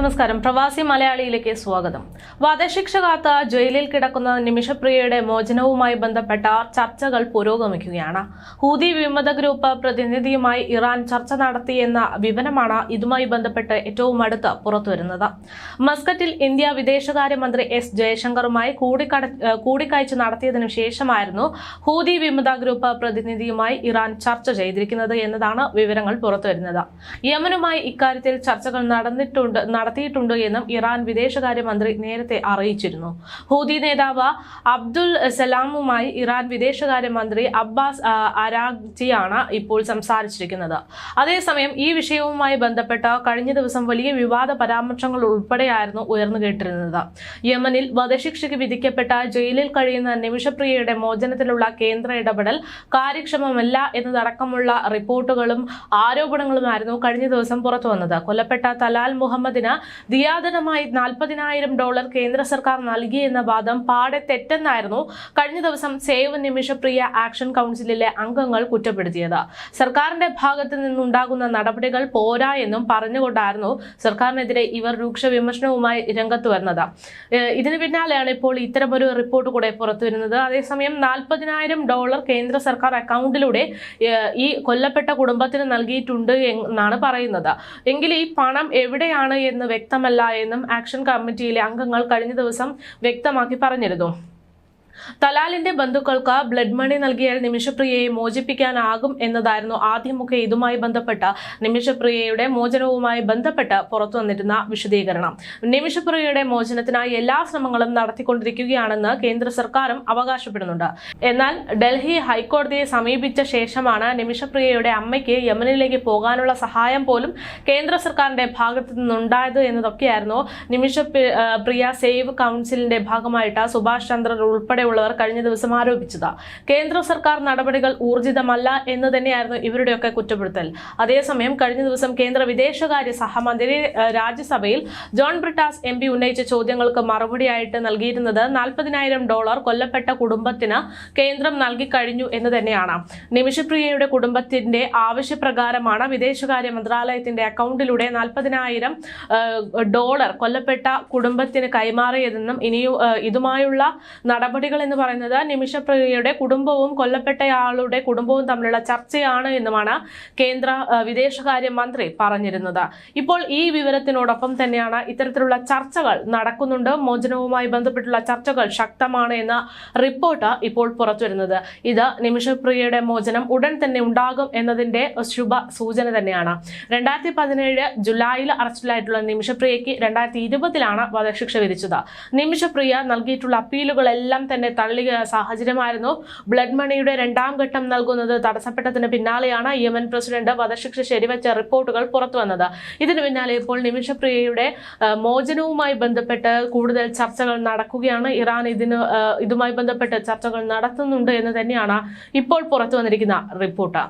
നമസ്കാരം. പ്രവാസി മലയാളിയിലേക്ക് സ്വാഗതം. വധശിക്ഷ കാത്ത ജയിലിൽ കിടക്കുന്ന നിമിഷപ്രിയയുടെ മോചനവുമായി ബന്ധപ്പെട്ട ചർച്ചകൾ പുരോഗമിക്കുകയാണ്. ഹൂതി വിമത ഗ്രൂപ്പ് പ്രതിനിധിയുമായി ഇറാൻ ചർച്ച നടത്തിയെന്ന വിവരമാണ് ഇതുമായി ബന്ധപ്പെട്ട് ഏറ്റവും അടുത്ത് പുറത്തുവരുന്നത്. മസ്കറ്റിൽ ഇന്ത്യ വിദേശകാര്യമന്ത്രി എസ് ജയശങ്കറുമായി കൂടിക്കാഴ്ച നടത്തിയതിനു ശേഷമായിരുന്നു ഹൂതി വിമത ഗ്രൂപ്പ് പ്രതിനിധിയുമായി ഇറാൻ ചർച്ച ചെയ്തിരിക്കുന്നത് എന്നതാണ് വിവരങ്ങൾ പുറത്തുവരുന്നത്. യമനുമായി ഇക്കാര്യത്തിൽ ചർച്ചകൾ നടന്നിട്ടുണ്ട് നടത്തിയിട്ടുണ്ട് എന്നും ഇറാൻ വിദേശകാര്യമന്ത്രി നേരത്തെ അറിയിച്ചിരുന്നു. ഹൂതി നേതാവ് അബ്ദുൽ സലാമുമായി ഇറാൻ വിദേശകാര്യമന്ത്രി അബ്ബാസ് അരാഗ്ജിയാണ് ഇപ്പോൾ സംസാരിച്ചിരിക്കുന്നത്. അതേസമയം ഈ വിഷയവുമായി ബന്ധപ്പെട്ട് കഴിഞ്ഞ ദിവസം വലിയ വിവാദ പരാമർശങ്ങൾ ഉൾപ്പെടെയായിരുന്നു ഉയർന്നു കേട്ടിരുന്നത് യമനിൽ വധശിക്ഷയ്ക്ക് വിധിക്കപ്പെട്ട ജയിലിൽ കഴിയുന്ന നിമിഷപ്രിയയുടെ മോചനത്തിലുള്ള കേന്ദ്ര ഇടപെടൽ കാര്യക്ഷമമല്ല എന്നതടക്കമുള്ള റിപ്പോർട്ടുകളും ആരോപണങ്ങളുമായിരുന്നു കഴിഞ്ഞ ദിവസം പുറത്തു വന്നത് കൊല്ലപ്പെട്ട തലാൽ മുഹമ്മദിന് ദിയാദനമായി നാൽപ്പതിനായിരം ഡോളർ കേന്ദ്ര സർക്കാർ നൽകിയെന്ന വാദം പാടെ തെറ്റെന്നായിരുന്നു കഴിഞ്ഞ ദിവസം സേവ് നിമിഷപ്രിയ ആക്ഷൻ കൗൺസിലിലെ അംഗങ്ങൾ കുറ്റപ്പെടുത്തിയത്. സർക്കാരിന്റെ ഭാഗത്ത് നിന്നുണ്ടാകുന്ന നടപടികൾ പോരാ എന്നും പറഞ്ഞുകൊണ്ടായിരുന്നു സർക്കാരിനെതിരെ ഇവർ രൂക്ഷ വിമർശനവുമായി രംഗത്ത് വരുന്നത്. ഇതിനു പിന്നാലെയാണ് ഇപ്പോൾ ഇത്തരമൊരു റിപ്പോർട്ട് കൂടെ പുറത്തു വരുന്നത്. അതേസമയം നാൽപ്പതിനായിരം ഡോളർ കേന്ദ്ര സർക്കാർ അക്കൗണ്ടിലൂടെ ഈ കൊല്ലപ്പെട്ട കുടുംബത്തിന് നൽകിയിട്ടുണ്ട് എന്നാണ് പറയുന്നത്. എങ്കിൽ ഈ പണം എവിടെയാണ് എന്ന് വ്യക്തമല്ല എന്നും ആക്ഷൻ കമ്മിറ്റിയിലെ അംഗങ്ങൾ കഴിഞ്ഞ ദിവസം വ്യക്തമാക്കി പറഞ്ഞിരുന്നു. തലാലിന്റെ ബന്ധുക്കൾക്ക് ബ്ലഡ് മണി നൽകിയാൽ നിമിഷപ്രിയയെ മോചിപ്പിക്കാനാകും എന്നതായിരുന്നു ആദ്യമൊക്കെ ഇതുമായി ബന്ധപ്പെട്ട നിമിഷപ്രിയയുടെ മോചനവുമായി ബന്ധപ്പെട്ട് പുറത്തു വന്നിരുന്ന വിശദീകരണം. നിമിഷപ്രിയയുടെ മോചനത്തിനായി എല്ലാ ശ്രമങ്ങളും നടത്തിക്കൊണ്ടിരിക്കുകയാണെന്ന് കേന്ദ്ര സർക്കാരും അവകാശപ്പെടുന്നുണ്ട്. എന്നാൽ ഡൽഹി ഹൈക്കോടതിയെ സമീപിച്ച ശേഷമാണ് നിമിഷപ്രിയയുടെ അമ്മയ്ക്ക് യമനിലേക്ക് പോകാനുള്ള സഹായം പോലും കേന്ദ്ര സർക്കാരിന്റെ ഭാഗത്തു നിന്നുണ്ടായത് എന്നതൊക്കെയായിരുന്നു നിമിഷ പ്രിയ സേവ് കൗൺസിലിന്റെ ഭാഗമായിട്ട് സുഭാഷ് ചന്ദ്രർ ഉൾപ്പെടെയുള്ളവർ കഴിഞ്ഞ ദിവസം ആരോപിച്ചത്. കേന്ദ്ര സർക്കാർ നടപടികൾ ഊർജിതമല്ല എന്ന് തന്നെയായിരുന്നു ഇവരുടെയൊക്കെ കുറ്റപ്പെടുത്തൽ. അതേസമയം കഴിഞ്ഞ ദിവസം കേന്ദ്ര വിദേശകാര്യ സഹമന്ത്രി രാജ്യസഭയിൽ ജോൺ ബ്രിട്ടാസ് എം ഉന്നയിച്ച ചോദ്യങ്ങൾക്ക് മറുപടിയായിട്ട് നൽകിയിരുന്നത് നാൽപ്പതിനായിരം ഡോളർ കൊല്ലപ്പെട്ട കുടുംബത്തിന് കേന്ദ്രം നൽകി കഴിഞ്ഞു എന്ന് തന്നെയാണ്. നിമിഷപ്രിയയുടെ കുടുംബത്തിന്റെ ആവശ്യപ്രകാരമാണ് വിദേശകാര്യ മന്ത്രാലയത്തിന്റെ അക്കൗണ്ടിലൂടെ നാൽപ്പതിനായിരം ഡോളർ കൊല്ലപ്പെട്ട കുടുംബത്തിന് കൈമാറിയതെന്നും ഇനിയും ഇതുമായുള്ള ഇതുമായുള്ള നടപടികൾ എന്ന് പറയുന്നത് നിമിഷപ്രിയയുടെ കുടുംബവും കൊല്ലപ്പെട്ടയാളുടെ കുടുംബവും തമ്മിലുള്ള ചർച്ചയാണ് എന്നുമാണ് കേന്ദ്ര വിദേശകാര്യ മന്ത്രി പറഞ്ഞിരുന്നത്. ഇപ്പോൾ ഈ വിവരത്തിനോടൊപ്പം തന്നെയാണ് ഇത്തരത്തിലുള്ള ചർച്ചകൾ നടക്കുന്നുണ്ട്. മോചനവുമായി ബന്ധപ്പെട്ടുള്ള ചർച്ചകൾ ശക്തമാണ് എന്ന റിപ്പോർട്ട് ഇപ്പോൾ പുറത്തുവരുന്നത്. ഇത് നിമിഷപ്രിയയുടെ മോചനം ഉടൻ തന്നെ ഉണ്ടാകും എന്നതിന്റെ ശുഭ സൂചന തന്നെയാണ്. രണ്ടായിരത്തി പതിനേഴ് ജൂലൈയിൽ അറസ്റ്റിലായിട്ടുള്ള നിമിഷപ്രിയയ്ക്ക് രണ്ടായിരത്തി ഇരുപതിലാണ് വധശിക്ഷ വിധിച്ചത്. നിമിഷപ്രിയ നൽകിയിട്ടുള്ള അപ്പീലുകളെല്ലാം തന്നെ തള്ളിയ സാഹചര്യമായിരുന്നു. ബ്ലഡ് മണിയുടെ രണ്ടാം ഘട്ടം നൽകുന്നത് തടസ്സപ്പെട്ടതിന് പിന്നാലെയാണ് യമൻ പ്രസിഡന്റ് വധശിക്ഷ ശരിവെച്ച റിപ്പോർട്ടുകൾ പുറത്തു വന്നത്. ഇതിന് പിന്നാലെ ഇപ്പോൾ നിമിഷപ്രിയയുടെ മോചനവുമായി ബന്ധപ്പെട്ട് കൂടുതൽ ചർച്ചകൾ നടക്കുകയാണ്. ഇറാൻ ഇതിന് ഇതുമായി ബന്ധപ്പെട്ട് ചർച്ചകൾ നടത്തുന്നുണ്ട് എന്ന് തന്നെയാണ് ഇപ്പോൾ പുറത്തു വന്നിരിക്കുന്ന റിപ്പോർട്ട്.